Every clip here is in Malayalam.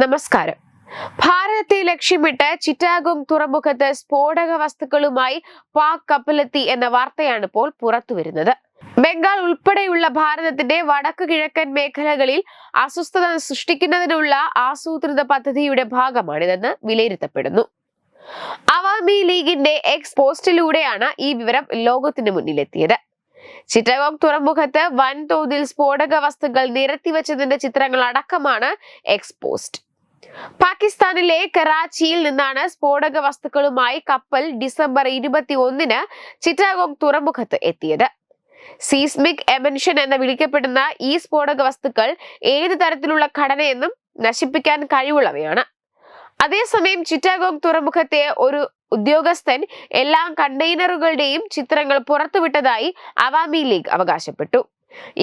നമസ്കാരം. ഭാരതത്തെ ലക്ഷ്യമിട്ട് ചിറ്റാഗോങ് തുറമുഖത്ത് സ്ഫോടക വസ്തുക്കളുമായി പാക് കപ്പലെത്തി എന്ന വാർത്തയാണ് ഇപ്പോൾ പുറത്തുവരുന്നത് ബംഗാൾ ഉൾപ്പെടെയുള്ള ഭാരതത്തിന്റെ വടക്കു കിഴക്കൻ മേഖലകളിൽ അസ്വസ്ഥത സൃഷ്ടിക്കുന്നതിനുള്ള ആസൂത്രിത പദ്ധതിയുടെ ഭാഗമാണിതെന്ന് വിലയിരുത്തപ്പെടുന്നു. അവാമി ലീഗിന്റെ എക്സ് പോസ്റ്റിലൂടെയാണ് ഈ വിവരം ലോകത്തിന് മുന്നിലെത്തിയത്. ചിറ്റഗോങ് തുറമുഖത്ത് വൻതോതിൽ സ്ഫോടക വസ്തുക്കൾ നിരത്തിവച്ചതിന്റെ ചിത്രങ്ങൾ അടക്കമാണ് എക്സ്പോസ്റ്റ് പാകിസ്ഥാനിലെ കറാച്ചിയിൽ നിന്നാണ് സ്ഫോടക വസ്തുക്കളുമായി കപ്പൽ ഡിസംബർ ഇരുപത്തി ഒന്നിന് ചിറ്റാഗോങ് തുറമുഖത്ത് എത്തിയത്. സീസ്മിക് എമൻഷൻ എന്ന് വിളിക്കപ്പെടുന്ന ഈ സ്ഫോടക വസ്തുക്കൾ ഏത് തരത്തിലുള്ള ഘടനയെന്നും നശിപ്പിക്കാൻ കഴിവുള്ളവയാണ്. അതേസമയം ചിറ്റാഗോങ് തുറമുഖത്തെ ഒരു ഉദ്യോഗസ്ഥൻ എല്ലാ കണ്ടെയ്നറുകളുടെയും ചിത്രങ്ങൾ പുറത്തുവിട്ടതായി അവാമി ലീഗ് അവകാശപ്പെട്ടു.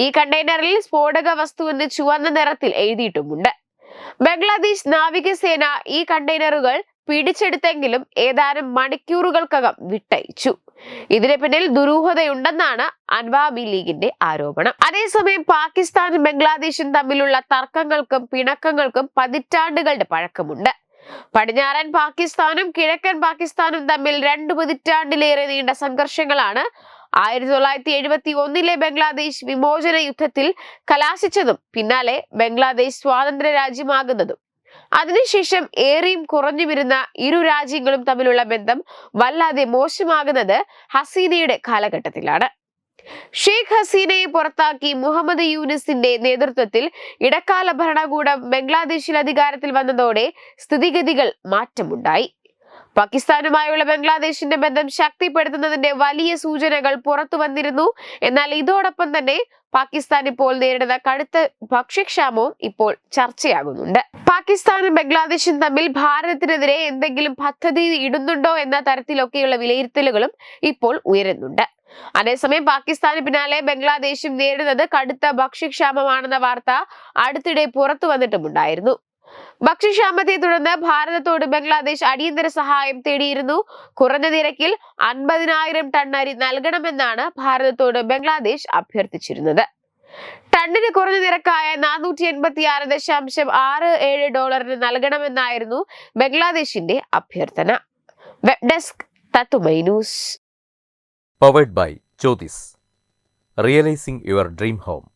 ഈ കണ്ടെയ്നറിൽ സ്ഫോടക വസ്തുവെന്ന് ചുവന്ന നിറത്തിൽ എഴുതിയിട്ടുമുണ്ട്. ബംഗ്ലാദേശ് നാവികസേന ഈ കണ്ടെയ്നറുകൾ പിടിച്ചെടുത്തെങ്കിലും ഏതാനും മണിക്കൂറുകൾക്കകം വിട്ടയച്ചു. ഇതിന് പിന്നിൽ ദുരൂഹതയുണ്ടെന്നാണ് അൻവാമി ലീഗിന്റെ ആരോപണം. അതേസമയം പാകിസ്ഥാനും ബംഗ്ലാദേശും തമ്മിലുള്ള തർക്കങ്ങൾക്കും പിണക്കങ്ങൾക്കും പതിറ്റാണ്ടുകളുടെ പഴക്കമുണ്ട്. പടിഞ്ഞാറൻ പാകിസ്ഥാനും കിഴക്കൻ പാകിസ്ഥാനും തമ്മിൽ രണ്ടു പതിറ്റാണ്ടിലേറെ നീണ്ട സംഘർഷങ്ങളാണ് ആയിരത്തി തൊള്ളായിരത്തി എഴുപത്തി ഒന്നിലെ ബംഗ്ലാദേശ് വിമോചന യുദ്ധത്തിൽ കലാശിച്ചതും പിന്നാലെ ബംഗ്ലാദേശ് സ്വാതന്ത്ര്യ രാജ്യമാകുന്നതും. അതിനുശേഷം ഏറെയും കുറഞ്ഞു വരുന്ന ഇരു രാജ്യങ്ങളും തമ്മിലുള്ള ബന്ധം വല്ലാതെ മോശമാകുന്നത് ഹസീനയുടെ കാലഘട്ടത്തിലാണ്. ഷെയ്ഖ് ഹസീനയെ പുറത്താക്കി മുഹമ്മദ് യൂനിസിന്റെ നേതൃത്വത്തിൽ ഇടക്കാല ഭരണകൂടം ബംഗ്ലാദേശിൽ അധികാരത്തിൽ വന്നതോടെ സ്ഥിതിഗതികൾ മാറ്റമുണ്ടായി. പാകിസ്ഥാനുമായുള്ള ബംഗ്ലാദേശിന്റെ ബന്ധം ശക്തിപ്പെടുത്തുന്നതിന്റെ വലിയ സൂചനകൾ പുറത്തു വന്നിരുന്നു. എന്നാൽ ഇതോടൊപ്പം തന്നെ പാകിസ്ഥാൻ ഇപ്പോൾ നേരിടുന്ന കടുത്ത ഭക്ഷ്യക്ഷാമവും ഇപ്പോൾ ചർച്ചയാകുന്നുണ്ട്. പാകിസ്ഥാനും ബംഗ്ലാദേശും തമ്മിൽ ഭാരതത്തിനെതിരെ എന്തെങ്കിലും പദ്ധതി ഇടുന്നുണ്ടോ എന്ന തരത്തിലൊക്കെയുള്ള വിലയിരുത്തലുകളും ഇപ്പോൾ ഉയരുന്നുണ്ട്. അതേസമയം പാകിസ്ഥാന് പിന്നാലെ ബംഗ്ലാദേശും നേരിടുന്നത് കടുത്ത ഭക്ഷ്യക്ഷാമമാണെന്ന വാർത്ത അടുത്തിടെ പുറത്തു വന്നിട്ടുമുണ്ടായിരുന്നു. ഭക്ഷ്യക്ഷാമത്തെ തുടർന്ന് ഭാരതത്തോട് ബംഗ്ലാദേശ് അടിയന്തര സഹായം തേടിയിരുന്നു. കുറഞ്ഞ നിരക്കിൽ അൻപതിനായിരം ടൺ അരി നൽകണമെന്നാണ് ഭാരതത്തോട് ബംഗ്ലാദേശ് അഭ്യർത്ഥിച്ചിരുന്നത്. ടണ്ണിന് കുറഞ്ഞ നിരക്കായ നാനൂറ്റി എൺപത്തി ആറ് ദശാംശം ആറ് ഏഴ് ഡോളറിന് നൽകണമെന്നായിരുന്നു ബംഗ്ലാദേശിന്റെ അഭ്യർത്ഥന. Web desk news. Powered by Jyothis realising your dream home